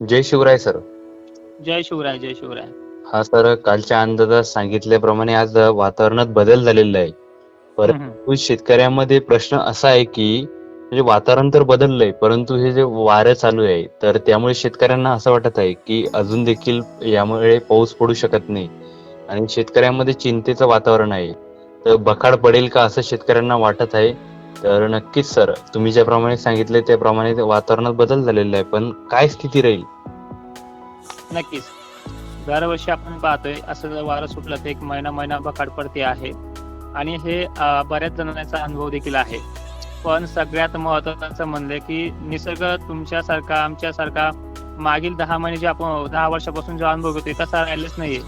जय Shivray sir. जय शिवराय जय शिवराय. हा सर कालच्या अंदाजात सांगितल्याप्रमाणे आज वातावरणात बदल झालेला आहे. परंतु. शेतकऱ्यांमध्ये प्रश्न असा आहे की म्हणजे वातावरण तर बदललंय परंतु हे जे वारं चालू आहे तर त्यामुळे शेतकऱ्यांना असं वाटत आहे की अजून देखील यामुळे पाऊस पडू शकत नाही. आणि शेतकऱ्यांमध्ये चिंतेचं वातावरण आहे. तर बखाड पडेल का असं शेतकऱ्यांना वाटत आहे. तर नक्कीच सर. तुम्ही ज्याप्रमाणे सांगितले त्याप्रमाणे वातावरणात बदल झालेला आहे पण काय स्थिती राहील? नक्कीच. दरवर्षी आपण पाहतोय असं जर वारं सुटलं तर एक महिना महिना बकाड पडते आहे. आणि हे बऱ्याच जणांचा अनुभव देखील आहे. पण सगळ्यात महत्वाचं म्हणलं की निसर्ग तुमच्यासारखा आमच्यासारखा मागील दहा महिने जे आपण दहा वर्षापासून जो अनुभव घेतोय तसा राहिलाच नाहीये.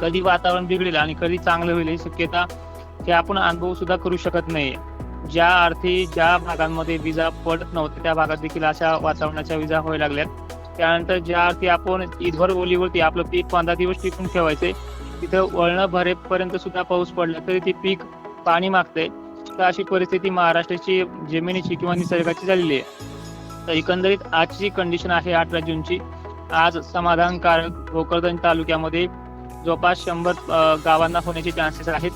कधी वातावरण बिघडेल आणि कधी चांगलं होईल ही शक्यता हे आपण अनुभव सुद्धा करू शकत नाही ज्या अर्थी ज्या भागांमध्ये विजा पडत नव्हत्या त्या भागात देखील अशा वातावरणाच्या विजा व्हायला लागल्यात. त्यानंतर ज्या अर्थी आपण ईदभर ओलीवरती आपलं पीक पंधरा दिवस टिकून ठेवायचे तिथं वळणं भरेपर्यंत सुद्धा पाऊस पडला तरी ते पीक पाणी मागते तर अशी परिस्थिती महाराष्ट्राची जमिनीची किंवा निसर्गाची झालेली आहे. तर एकंदरीत आजची कंडिशन आहे अठरा जूनची. आज समाधानकारक भोकरदन तालुक्यामध्ये जवळपास शंभर गावांना होण्याचे चान्सेस आहेत.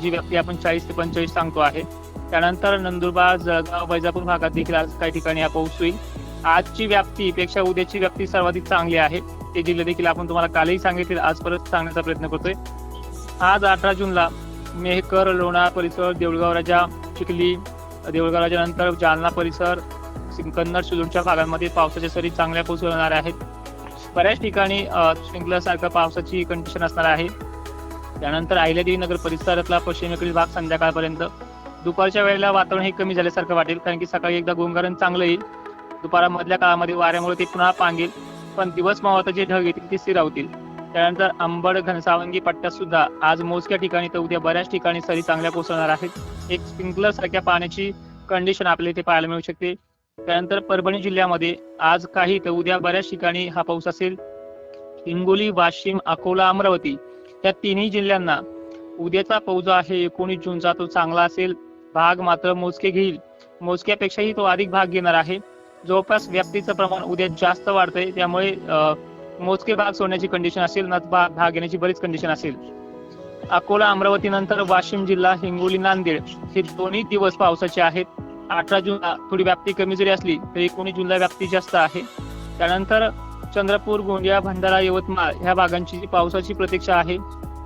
जी व्यक्ती आपण चाळीस ते पंचेचाळीस सांगतो आहे. त्यानंतर नंदुरबार जळगाव वैजापूर भागात देखील आज काही ठिकाणी हा पाऊस होईल. आजची व्याप्तीपेक्षा उद्याची व्याप्ती सर्वाधिक चांगली आहे. ते जिल्हे देखील आपण तुम्हाला कालही सांगितले आज परत सांगण्याचा प्रयत्न करतोय. आज अठरा जूनला मेहकर लोणार परिसर देऊळगाव राजा चिखली देऊळगाव राजा नंतर जालना परिसर कन्नड सुलूरच्या भागांमध्ये पावसाच्या सरी चांगल्या पाऊस होणार आहेत. बऱ्याच ठिकाणी स्प्रिंकलर पावसाची कंडिशन असणार आहे. त्यानंतर अहिल्यादेवी नगर परिसरातला पश्चिमेकडील भाग संध्याकाळपर्यंत. दुपारच्या वेळेला वातावरण हे कमी झाल्यासारखं वाटेल कारण की सकाळी एकदा गोंगारण चांगलं येईल. दुपारामधल्या काळामध्ये वाऱ्यामुळे ते पुन्हा पांगेल. पण दिवस मावळता जे ढग येतील ते स्थिरावतील त्यानंतर अंबड घनसावंगी पट्ट्यात सुद्धा आज मोजक्या ठिकाणी तर उद्या बऱ्याच ठिकाणी सरी चांगल्या कोसळणार आहेत. एक स्प्रिंकलर सारख्या पाण्याची कंडिशन आपल्याला इथे पाहायला मिळू शकते. त्यानंतर परभणी जिल्ह्यामध्ये आज काही तर उद्या बऱ्याच ठिकाणी हा पाऊस असेल. हिंगोली वाशिम अकोला अमरावती या तिन्ही जिल्ह्यांना उद्याचा पाऊस जो आहे एकोणीस जूनचा तो चांगला असेल. भाग मात्र मोजके घेईल. मोजक्यापेक्षाही तो अधिक भाग घेणार आहे. जवळपास व्याप्तीचं प्रमाण उद्या जास्त वाढतंय. त्यामुळे मोजके भाग सोडण्याची कंडिशन असेल न भाग भाग घेण्याची बरीच कंडिशन असेल. अकोला अमरावती नंतर वाशिम जिल्हा हिंगोली नांदेड हे दोन्ही दिवस पावसाचे आहेत. अठरा जूनला थोडी व्याप्ती कमी जरी असली तरी एकोणीस जूनला व्याप्ती जास्त आहे. त्यानंतर चंद्रपूर गोंदिया भंडारा यवतमाळ ह्या भागांची जी पावसाची प्रतीक्षा आहे.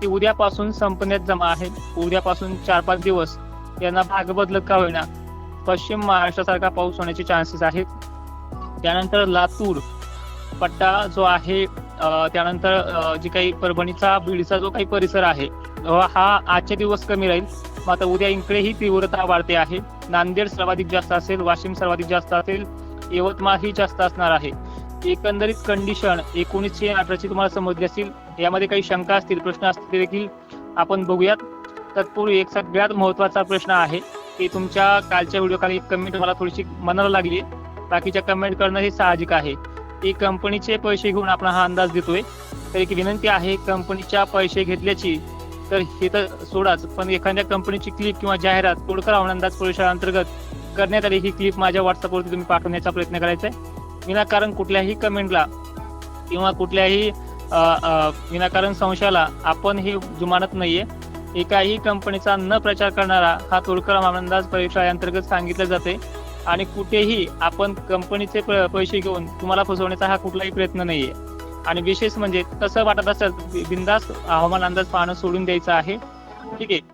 ती उद्यापासून संपण्यात जमा आहे. उद्यापासून चार पाच दिवस यांना भाग बदलत का होईना? पश्चिम महाराष्ट्रासारखा पाऊस होण्याचे चान्सेस आहेत. त्यानंतर लातूर पट्टा जो आहे त्यानंतर जी काही परभणीचा बीडचा जो काही परिसर आहे हा आजचे दिवस कमी राहील. मात्र उद्या इकडेही तीव्रता वाढते आहे. नांदेड सर्वाधिक जास्त असेल वाशिम सर्वाधिक जास्त असेल यवतमाळ ही जास्त असणार आहे. एकंदरीत कंडिशन एकोणीसशे अठराची तुम्हाला समजली असतील यामध्ये काही शंका असतील प्रश्न असतील देखील आपण बघूयात. तत्पूर्वी एक सगळ्यात महत्त्वाचा प्रश्न आहे की तुमच्या कालच्या व्हिडिओ खाली कमेंट मला थोडीशी मनाला लागली बाकीच्या कमेंट करणं हे साहजिक आहे. की कंपनीचे पैसे घेऊन आपण हा अंदाज देतोय. तर एक विनंती आहे कंपनीच्या पैसे घेतल्याची तर हे तर सोडाच. पण एखाद्या कंपनीची क्लिप किंवा जाहिरात तोडकर हवामान अंदाज परिषदांतर्गत करण्यात आली ही क्लिप माझ्या व्हॉट्सअपवरती तुम्ही पाठवण्याचा प्रयत्न करायचा आहे. विनाकारण कुठल्याही कमेंटला किंवा कुठल्याही विनाकारण संशयाला आपण हे जुमानत नाहीये. एकाही कंपनीचा न प्रचार करणारा हा तोडकर हवामान परीक्षा अंतर्गत सांगितलं जाते. आणि कुठेही आपण कंपनीचे प- पैसे घेऊन तुम्हाला फसवण्याचा हा कुठलाही प्रयत्न नाहीये. आणि विशेष म्हणजे तसं वाटत असेल बिंदास हवामान अंदाज पाहणं सोडून द्यायचं आहे. ठीक आहे.